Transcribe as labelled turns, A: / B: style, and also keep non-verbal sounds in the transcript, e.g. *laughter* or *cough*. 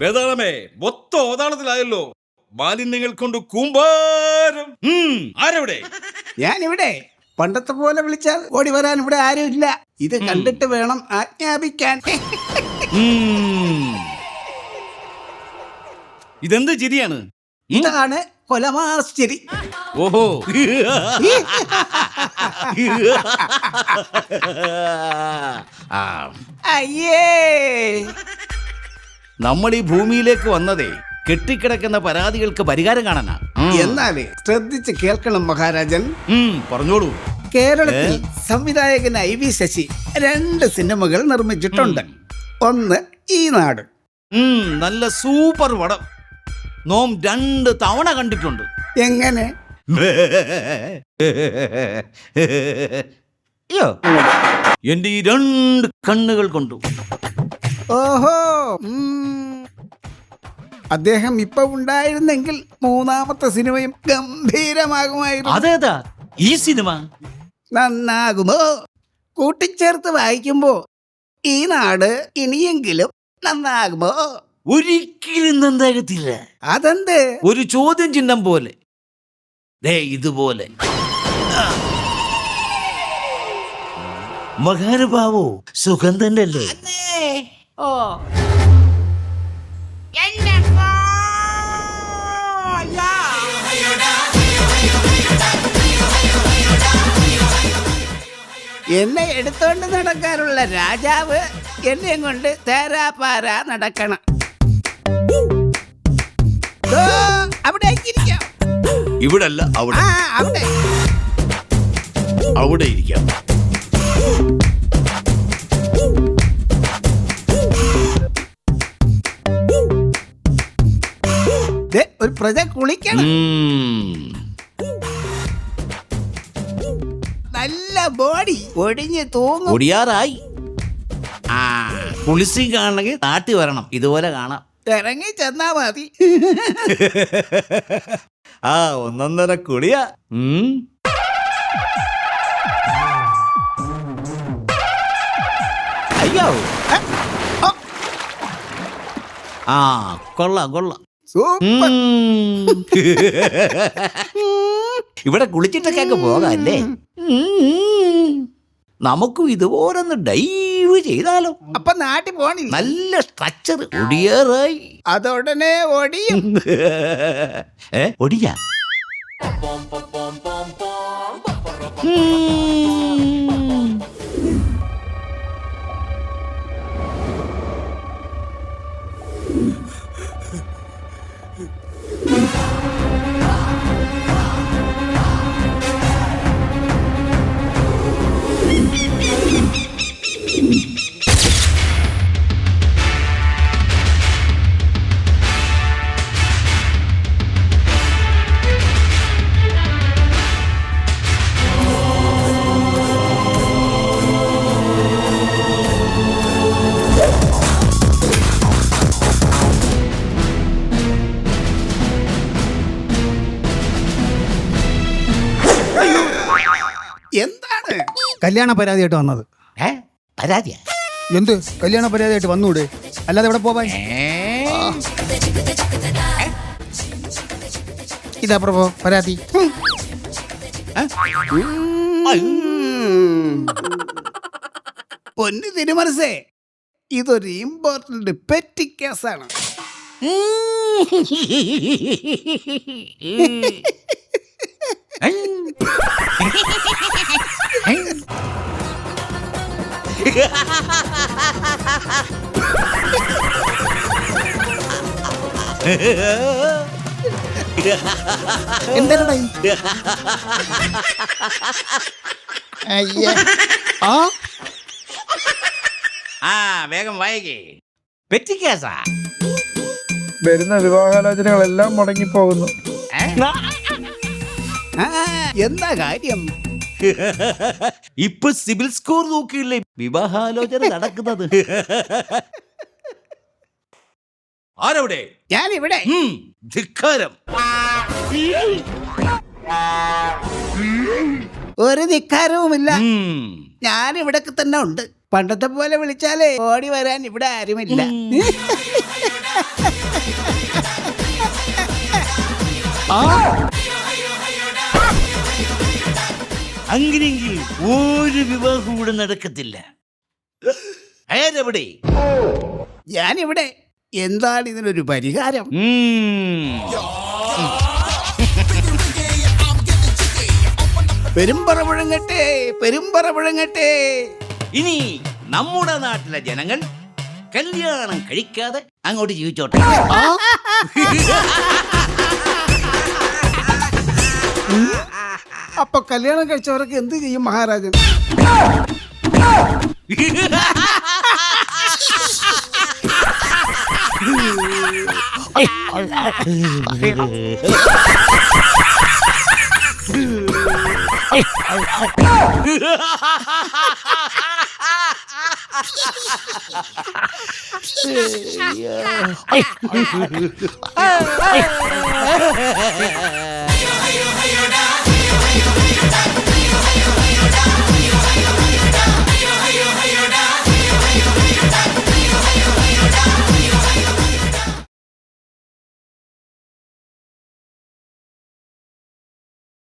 A: വേതാളമേ മൊത്തം ഓതാളത്തിലായല്ലോ മാലിന്യങ്ങൾ കൊണ്ട് കൂമ്പാരം. ആരവിടെ?
B: ഞാനിവിടെ. പണ്ടത്തെ പോലെ വിളിച്ചാൽ ഓടി വരാൻ ഇവിടെ ആരും ഇല്ല. ഇത് കണ്ടിട്ട് വേണം ആജ്ഞാപിക്കാൻ.
A: ഇതെന്ത് ചിരിയാണ്?
B: ഇതാണ് കൊലമാശ്ചിരി
A: ഓഹോ.
B: അയ്യേ.
A: നമ്മൾ ഈ ഭൂമിയിലേക്ക് വന്നതേ കെട്ടിക്കിടക്കുന്ന പരാതികൾക്ക് പരിഹാരം കാണാനാ.
B: എന്നാലേ ശ്രദ്ധിച്ച് കേൾക്കണം മഹാരാജൻ.
A: പറഞ്ഞോളൂ.
B: കേരളത്തിൽ സംവിധായകൻ ഐ വി ശശി രണ്ട് സിനിമകൾ നിർമ്മിച്ചിട്ടുണ്ട്. ഒന്ന് ഈ നാട്.
A: നല്ല സൂപ്പർ വടം നോം രണ്ട് തവണ കണ്ടിട്ടുണ്ട്.
B: എങ്ങനെ?
A: എന്റെ ഈ രണ്ട് കണ്ണുകൾ കൊണ്ടു.
B: ഓഹോ അദ്ദേഹം ഇപ്പൊ ഉണ്ടായിരുന്നെങ്കിൽ മൂന്നാമത്തെ സിനിമയും ഗംഭീരമാകുമായിരുന്നു.
A: അതേതാ ഈ സിനിമ
B: നന്നാകുമോ? കൂട്ടിച്ചേർത്ത് വായിക്കുമ്പോ ഈ നാട് ഇനിയെങ്കിലും നന്നാകുമോ?
A: ഒരിക്കലും നന്നാകത്തില്ല.
B: അതെന്ത്?
A: ഒരു ചോദ്യം ചിഹ്നം പോലെ. ദേ ഇതുപോലെ. മഹാനുഭാവോ സുഖം തന്നെയല്ലേ?
C: ഓ. എന്റെ
B: എന്നെ എടുത്തോണ്ട് നടക്കാനുള്ള രാജാവ് എന്നെ കൊണ്ട് തേരാപാര നടക്കണം. അവിടെ ഇരിക്കാം.
A: ഇവിടല്ല അവിടെ.
B: അവിടെ.
A: അവിടെ ഇരിക്കാം.
B: ഒരു പ്രജ കുളിക്കണം. ബോഡി ഒടിഞ്ഞ് തൂങ്ങും.
A: ഒടിയാറായി. ആ കുളിസി കാണണമെങ്കിൽ നാട്ടിൽ വരണം. ഇതുപോലെ കാണാം.
B: ഇറങ്ങി ചെന്നാ മതി.
A: ആ ഒന്നൊന്നര കുളിയാ. ഉം. അയ്യോ. ആ കൊള്ളാം കൊള്ളാം.
B: സൂപ്പർ. *laughs*
A: ഇവിടെ കുളിച്ചിട്ടൊക്കെ പോകാം പോകാല്ലേ ഉം. ഇതുപോലെ ഒന്ന് ഡൈവ് ചെയ്താലോ
B: അപ്പൊ നാട്ടിൽ പോണില്ല
A: നല്ല സ്ട്രക്ചർ ഒടിയേറായി
B: അതോടനെ ഒടിയും
A: ഏ ഒടിയ
B: എന്താണ്?
D: കല്യാണ പരാതിയായിട്ട് വന്നത്.
A: ഏ? പരാതിയാ?
D: എന്ത്? കല്യാണ പരാതിയായിട്ട് വന്നൂടെ? അല്ലാതെ എവിടെ പോവാൻ? ഇതാ പ്രഭോ പരാതി.
B: ഉം. പൊന്നു തിരുമനസേ ഇതൊരു ഇമ്പോർട്ടന്റ് പെറ്റി കേസാണ്
D: എന്താ അയ്യ. ആ?
A: ആ വേഗം വായിക്കേ. പെറ്റിക്കേസാ.
E: വരുന്ന വിവാഹാലോചനകളെല്ലാം മുടങ്ങിപ്പോകുന്നു.
B: എന്താ കാര്യം?
A: ഇപ്പൊ സിവിൽ സ്കോർ നോക്കിയില്ലേ? വിവാഹാലോചന നടക്കുന്നത്. ആരവിടെ?
B: ഞാൻ
A: ഇവിടെ ധിക്കാരം.
B: ഒരു ധിക്കാരവുമില്ല. ഞാൻ ഇവിടെ തന്നെ ഉണ്ട്. പണ്ടത്തെ പോലെ വിളിച്ചാലേ ഓടി വരാൻ ഇവിടെ ആരുമില്ല. *laughs*
A: അങ്ങനെയെങ്കിൽ ഒരു വിവാഹം ഇവിടെ നടക്കത്തില്ല. അയാരവിടെ
B: ഞാനിവിടെ. എന്താണ് ഇതിനൊരു പരിഹാരം. പെരുമ്പറ മുഴങ്ങട്ടെ പെരുമ്പറ മുഴങ്ങട്ടെ
A: ഇനി നമ്മുടെ നാട്ടിലെ ജനങ്ങൾ കല്യാണം കഴിക്കാതെ അങ്ങോട്ട് ജീവിച്ചോട്ടെ. *laughs*
B: അപ്പൊ കല്യാണം കഴിച്ചവരൊക്കെ എന്ത് ചെയ്യും മഹാരാജൻ ஐயா